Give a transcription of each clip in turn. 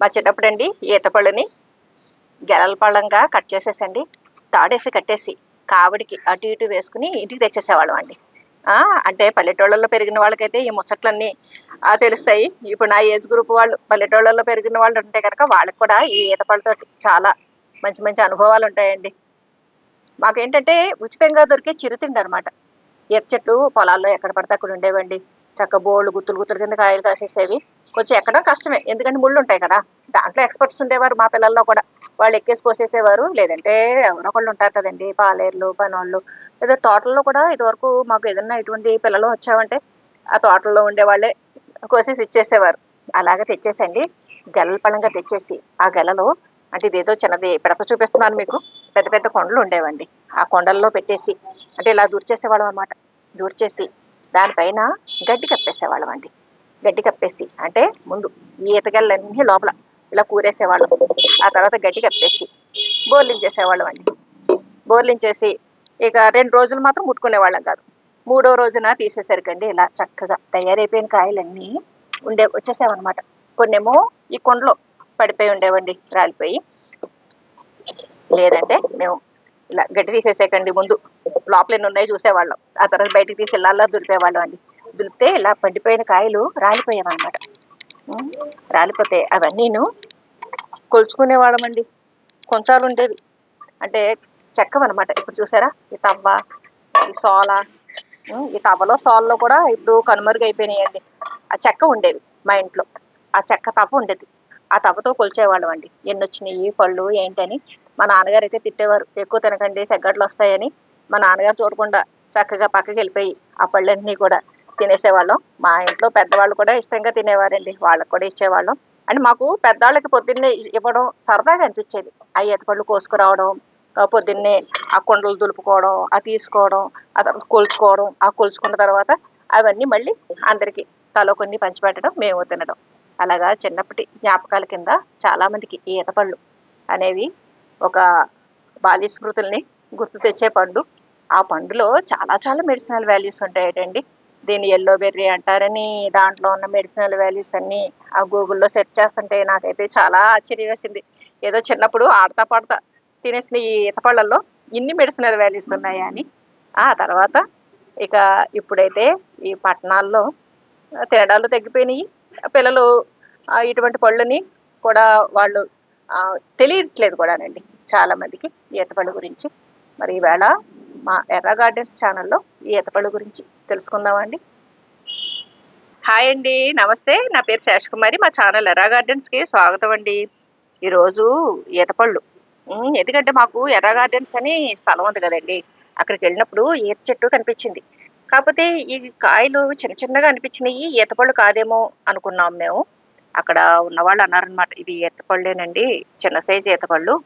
మా చిన్నప్పుడు అండి ఈత పళ్ళని గెలల పళ్ళంగా కట్ చేసేసండి. తాడేసి కట్టేసి కావిడికి అటు ఇటు వేసుకుని ఇంటికి తెచ్చేసేవాళ్ళం అండి. అంటే పల్లెటూళ్ళలో పెరిగిన వాళ్ళకైతే ఈ ముచ్చట్లన్నీ తెలుస్తాయి. ఇప్పుడు నా ఏజ్ గ్రూప్ వాళ్ళు పల్లెటూళ్ళల్లో పెరిగిన వాళ్ళు ఉంటే కనుక వాళ్ళకి కూడా ఈ ఈత పళ్ళతో చాలా మంచి మంచి అనుభవాలు ఉంటాయండి. మాకేంటంటే ఉచితంగా దొరికే చిరుతిండి అనమాట ఈత చెట్లు పొలాల్లో ఎక్కడ పడితే అక్కడ ఉండేవండి. చక్క బోళ్ళు గుత్తులు గుత్తులు కింద కాయలు కాసేసేవి. కొంచెం ఎక్కడం కష్టమే. ఎందుకంటే ముళ్ళు ఉంటాయి కదా. దాంట్లో ఎక్స్పర్ట్స్ ఉండేవారు మా పిల్లల్లో కూడా. వాళ్ళు ఎక్కేసి కోసేసేవారు. లేదంటే ఎవరో ఒకళ్ళు ఉంటారు కదండి. పాలేర్లు పనోళ్ళు. లేదా తోటల్లో కూడా ఇదివరకు మాకు ఏదన్నా ఇటువంటి పిల్లలు వచ్చామంటే ఆ తోటల్లో ఉండేవాళ్ళే కోసేసి ఇచ్చేసేవారు. అలాగే తెచ్చేసండి. గెలల పళంగా తెచ్చేసి ఆ గెలలో అంటే ఇదేదో చిన్నది పిడత చూపిస్తున్నాను మీకు. పెద్ద పెద్ద కొండలు ఉండేవండి. ఆ కొండల్లో పెట్టేసి అంటే ఇలా దూర్చేసేవాళ్ళం అనమాట దూర్చేసి దానిపైన గడ్డి కప్పేసేవాళ్ళం అండి. గడ్డి కప్పేసి అంటే ముందు ఈ ఈతగళ్ళన్నీ లోపల ఇలా కూరేసేవాళ్ళం. ఆ తర్వాత గడ్డి కప్పేసి బోర్లించేసేవాళ్ళం అండి. బోర్లించేసి ఇక రెండు రోజులు మాత్రం ముట్టుకునేవాళ్ళం కాదు. మూడో రోజున తీసేసరికండి ఇలా చక్కగా తయారైపోయిన కాయలన్నీ ఉండే వచ్చేసామన్నమాట కొన్నేమో ఈ కొండలో పడిపోయి ఉండేవండి రాలిపోయి. లేదంటే మేము ఇలా గడ్డి తీసేసేకండి ముందు. లోపల ఎన్ని ఉన్నాయో చూసేవాళ్ళం. ఆ తర్వాత బయటకు తీసి ఇళ్ళల్లో దులిపేవాళ్ళం అండి. దులిపితే ఇలా పండిపోయిన కాయలు రాలిపోయామన్నమాట రాలిపోతే అవన్నీను కొలుచుకునేవాళ్ళం అండి కొంచాలు ఉండేవి అంటే చెక్కమన్నమాట ఇప్పుడు చూసారా? ఈ తవ్వ ఈ సోల ఈ తవ్వలో సోలలో కూడా ఇప్పుడు కనుమరుగైపోయినాయండి. ఆ చెక్క ఉండేవి మా ఇంట్లో. ఆ చెక్క తవ్వ ఉండేది. ఆ తవ్వతో కొలిచేవాళ్ళం అండి ఎన్ని వచ్చినాయి పళ్ళు ఏంటని. మా నాన్నగారు అయితే తిట్టేవారు. ఎక్కువ తినకండి సెగ్గట్లు వస్తాయని. మా నాన్నగారు చూడకుండా చక్కగా పక్కకి వెళ్ళిపోయి ఆ పళ్ళన్నీ కూడా తినేసేవాళ్ళం. మా ఇంట్లో పెద్దవాళ్ళు కూడా ఇష్టంగా తినేవారండి. వాళ్ళకి కూడా ఇచ్చేవాళ్ళం. అండ్ మాకు పెద్దవాళ్ళకి పొద్దున్నే ఇవ్వడం సరదాగా అనిపించేది. ఆ ఈతపళ్ళు కోసుకురావడం పొద్దున్నే ఆ కొండలు దులుపుకోవడం ఆ తీసుకోవడం ఆ తర్వాత కొలుచుకోవడం ఆ కొలుచుకున్న తర్వాత అవన్నీ మళ్ళీ అందరికీ తలో కొన్ని పంచిపెట్టడం మేము తినడం. అలాగా చిన్నప్పటి జ్ఞాపకాల కింద చాలామందికి ఈ ఈతపళ్ళు అనేవి ఒక బాల్య స్మృతుల్ని గుర్తు తెచ్చే పండు. ఆ పండులో చాలా చాలా మెడిసినల్ వాల్యూస్ ఉంటాయటండి. దీన్ని ఎల్లో బెర్రీ అంటారని దాంట్లో ఉన్న మెడిసినల్ వాల్యూస్ అన్ని ఆ గూగుల్లో సెర్చ్ చేస్తుంటే నాకైతే చాలా ఆశ్చర్యం వేసింది ఏదో చిన్నప్పుడు ఆడతా పాడతా తినేసిన ఈ ఈతపళ్ళల్లో ఇన్ని మెడిసినల్ వాల్యూస్ ఉన్నాయా అని. ఆ తర్వాత ఇక ఇప్పుడైతే ఈ పట్టణాల్లో తేడాలు తగ్గిపోయినాయి. పిల్లలు ఇటువంటి పళ్ళని కూడా వాళ్ళు తెలియట్లేదు కూడానండి చాలామందికి ఈతపళ్ళ గురించి. మరి ఈవేళ మా ఎర్ర గార్డెన్స్ ఛానల్లో ఈత పళ్ళు గురించి తెలుసుకుందామండి. హాయ్ అండి నమస్తే. నా పేరు శేషకుమారి మా ఛానల్ ఎర్ర గార్డెన్స్కి స్వాగతం అండి. ఈరోజు ఈతపళ్ళు. ఎందుకంటే మాకు ఎర్ర గార్డెన్స్ అని స్థలం ఉంది కదండి. అక్కడికి వెళ్ళినప్పుడు ఈత చెట్టు కనిపించింది. కాకపోతే ఈ కాయలు చిన్న చిన్నగా అనిపించినాయి ఈతపళ్ళు కాదేమో అనుకున్నాం మేము. అక్కడ ఉన్న వాళ్ళు అన్నారనమాట ఇది ఈతపళ్ళేనండి చిన్న సైజు ఈతపళ్ళు.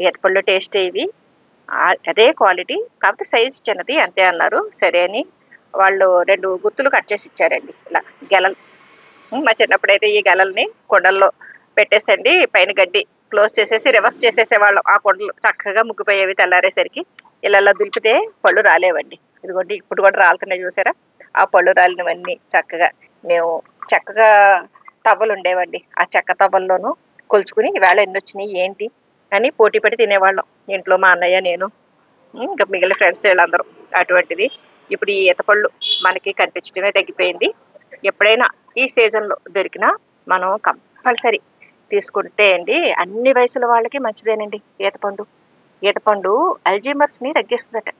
ఈతపళ్ళు టేస్ట్ ఇవి. అదే క్వాలిటీ. కాకపోతే సైజు చిన్నది అంతే అన్నారు. సరే అని వాళ్ళు రెండు గుత్తులు కట్ చేసి ఇచ్చారండి. ఇలా గెలలు. మా చిన్నప్పుడు అయితే ఈ గెలల్ని కొండల్లో పెట్టేసండి. పైన గడ్డి క్లోజ్ చేసేసి రివర్స్ చేసేసేవాళ్ళం. ఆ కొండలు చక్కగా ముగ్గిపోయేవి తెల్లారేసరికి. ఇలా దులిపితే పళ్ళు రాలేవండి. ఇదిగోండి ఇప్పుడు కూడా రాలుతున్నాయి చూసారా? ఆ పళ్ళు రాలినవన్నీ చక్కగా మేము చక్కగా తవ్వలు ఉండేవండి. ఆ చెక్క తవ్వల్లోనూ కొలుచుకుని ఈవేళ ఎన్ని వచ్చినాయి ఏంటి? అని పోటీ పడి తినేవాళ్ళం. ఇంట్లో మా అన్నయ్య నేను ఇంకా మిగిలిన ఫ్రెండ్స్ వీళ్ళందరూ అటువంటిది. ఇప్పుడు ఈ ఈతపళ్ళు మనకి కనిపించడమే తగ్గిపోయింది. ఎప్పుడైనా ఈ సీజన్లో దొరికినా మనం కంపల్సరీ తీసుకుంటే అండి అన్ని వయసుల వాళ్ళకి మంచిదేనండి ఈతపండు. ఈతపండు అల్జీమర్స్ని తగ్గిస్తుందట.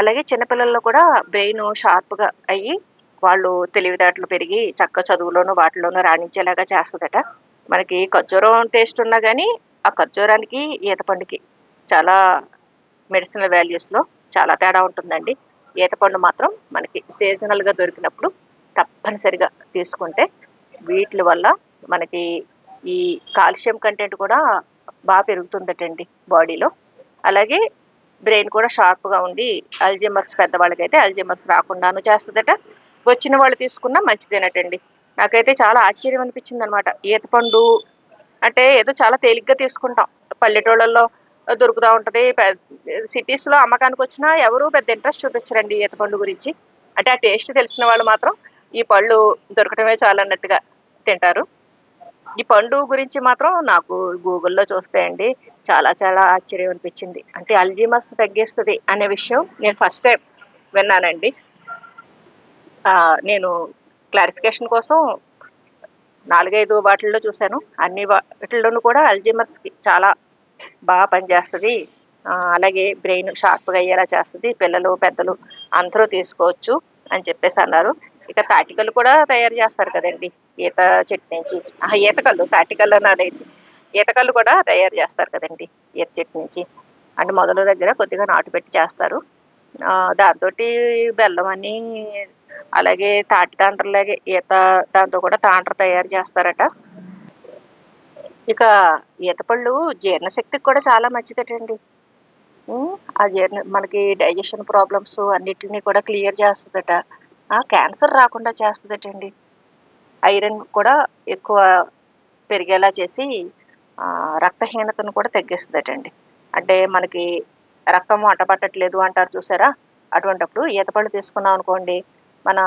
అలాగే చిన్నపిల్లల్లో కూడా బ్రెయిన్ షార్ప్గా అయ్యి వాళ్ళు తెలివితేటలు పెరిగి చక్క చదువులోనూ వాటిలోనూ రాణించేలాగా చేస్తుందట. మనకి ఖర్జూరం టేస్ట్ ఉన్నా కానీ ఆ ఖర్జూరానికి ఈతపండుకి చాలా మెడిసినల్ వాల్యూస్లో చాలా తేడా ఉంటుందండి. ఈతపండు మాత్రం మనకి సీజనల్గా దొరికినప్పుడు తప్పనిసరిగా తీసుకుంటే వీటి వల్ల మనకి ఈ కాల్షియం కంటెంట్ కూడా బాగా పెరుగుతుందటండి బాడీలో. అలాగే బ్రెయిన్ కూడా షార్ప్గా ఉండి అల్జీమర్స్ పెద్దవాళ్ళకైతే అల్జిమర్స్ రాకుండాను చేస్తుందట. వచ్చిన వాళ్ళు తీసుకున్నా మంచిదేనటండి. నాకైతే చాలా ఆశ్చర్యం అనిపించింది అనమాట ఈతపండు అంటే ఏదో చాలా తేలిగ్గా తీసుకుంటాం. పల్లెటూళ్ళల్లో దొరుకుతూ ఉంటుంది. సిటీస్లో అమ్మకానికి వచ్చినా ఎవరు పెద్ద ఇంట్రెస్ట్ చూపించరండి ఈత పండు గురించి. అంటే ఆ టేస్ట్ తెలిసిన వాళ్ళు మాత్రం ఈ పళ్ళు దొరకటమే చాలన్నట్టుగా తింటారు. ఈ పండు గురించి మాత్రం నాకు గూగుల్లో చూస్తే అండి చాలా చాలా ఆశ్చర్యం అనిపించింది. అంటే అల్జీమస్ తగ్గిస్తుంది అనే విషయం నేను ఫస్ట్ టైం విన్నానండి. నేను క్లారిఫికేషన్ కోసం నాలుగైదు వాటిల్లో చూశాను. అన్ని వాటిల్లోనూ కూడా అల్జిమర్స్కి చాలా బాగా పనిచేస్తుంది. అలాగే బ్రెయిన్ షార్ప్గా అయ్యేలా చేస్తుంది. పిల్లలు పెద్దలు అందరూ తీసుకోవచ్చు అని చెప్పేసి అన్నారు. ఇక తాటికలు కూడా తయారు చేస్తారు కదండి. ఈత చెట్టు నుంచి. ఈతకల్లు తాటికల్లు అన్నది ఈతకల్లు కూడా తయారు చేస్తారు కదండి. ఈత చెట్టు నుంచి. అంటే మొదలు దగ్గర కొద్దిగా నాటు పెట్టి చేస్తారు. దాంతో బెల్లం అని అలాగే తాటి తాండ్రలాగే ఈత దాంతో కూడా తాండ్ర తయారు చేస్తారట. ఇక ఈతపళ్ళు జీర్ణశక్తికి కూడా చాలా మంచిదటండి. ఆ జీర్ణ మనకి డైజెషన్ ప్రాబ్లమ్స్ అన్నిటిని కూడా క్లియర్ చేస్తుందట. క్యాన్సర్ రాకుండా చేస్తుందటండి. ఐరన్ కూడా ఎక్కువ పెరిగేలా చేసి రక్తహీనతను కూడా తగ్గిస్తుందటండి. అంటే మనకి రక్తం వంట పట్టట్లేదు అంటారు చూసారా? అటువంటప్పుడు ఈతపళ్ళు తీసుకున్నాం అనుకోండి మన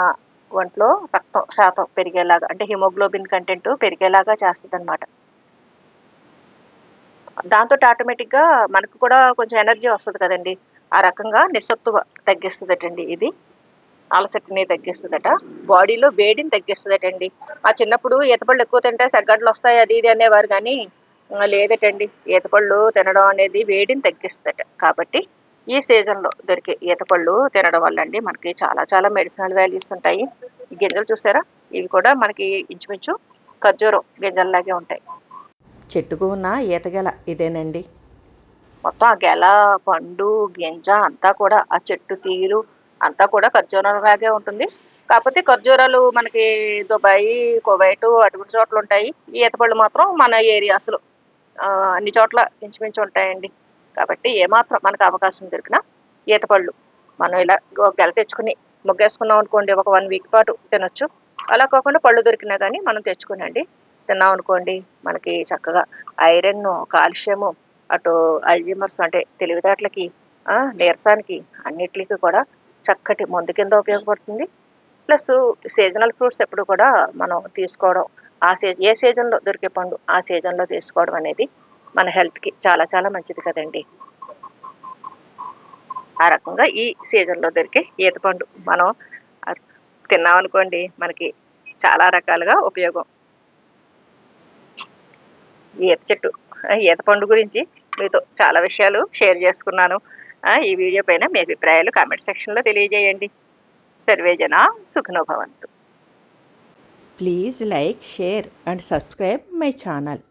ఒంట్లో రక్తం శాతం పెరిగేలాగా అంటే హిమోగ్లోబిన్ కంటెంట్ పెరిగేలాగా చేస్తుంది అనమాట దాంతో ఆటోమేటిక్గా మనకు కూడా కొంచెం ఎనర్జీ వస్తుంది కదండి. ఆ రకంగా నిస్సత్తువ తగ్గిస్తుందటండి ఇది. అలసటిని తగ్గిస్తుందట. బాడీలో వేడిని తగ్గిస్తుందటండి. ఆ చిన్నప్పుడు ఈతపళ్ళు ఎక్కువ తింటే సగ్గడ్లు వస్తాయి అది ఇది అనేవారు కానీ లేదటండి. ఈతపళ్ళు తినడం అనేది వేడిని తగ్గిస్తుందట. కాబట్టి ఈ సీజన్లో దొరికే ఈతపళ్ళు తినడం వల్ల అండి మనకి చాలా చాలా మెడిసినల్ వాల్యూస్ ఉంటాయి. ఈ గింజలు చూసారా? ఇవి కూడా మనకి ఇంచుమించు ఖర్జూరం గింజల్లాగే ఉంటాయి. చెట్టుకు ఉన్న ఈతగెల ఇదేనండి? మొత్తం ఆ గెల పండు గింజ అంతా కూడా ఆ చెట్టు తీరు అంతా కూడా ఖర్జూరం లాగే ఉంటుంది. కాకపోతే ఖర్జూరాలు మనకి దుబాయ్ కువైట్ అటువంటి చోట్ల ఉంటాయి ఈ ఈతపళ్ళు మాత్రం మన ఏరియాస్లో అన్ని చోట్ల ఇంచుమించు ఉంటాయండి. కాబట్టి ఏమాత్రం మనకు అవకాశం దొరికినా ఈతపళ్ళు మనం ఇలా గెల తెచ్చుకుని ముగ్గేసుకున్నాం అనుకోండి ఒక వన్ వీక్ పాటు తినొచ్చు. అలా కాకుండా పళ్ళు దొరికినా కానీ మనం తెచ్చుకునండి. తిన్నాం అనుకోండి మనకి చక్కగా ఐరన్ కాల్షియము అటు అల్జిమర్స్ అంటే తెలివితేటలకి నీరసానికి అన్నిటికీ కూడా చక్కటి మందు కింద ఉపయోగపడుతుంది. ప్లస్ సీజనల్ ఫ్రూట్స్ ఎప్పుడు కూడా మనం తీసుకోవడం ఆ సీజన్ ఏ సీజన్లో దొరికే పండు ఆ సీజన్లో తీసుకోవడం అనేది మన హెల్త్కి చాలా చాలా మంచిది కదండి. ఆ రకంగా ఈ సీజన్లో దొరికే ఈత పండు మనం తిన్నామనుకోండి మనకి చాలా రకాలుగా ఉపయోగం. ఈత చెట్టు ఈత పండు గురించి మీతో చాలా విషయాలు షేర్ చేసుకున్నాను. ఈ వీడియో పైన మీ అభిప్రాయాలు కామెంట్ సెక్షన్లో తెలియజేయండి. సర్వేజన సుఖనోభవంతు please like share and subscribe my channel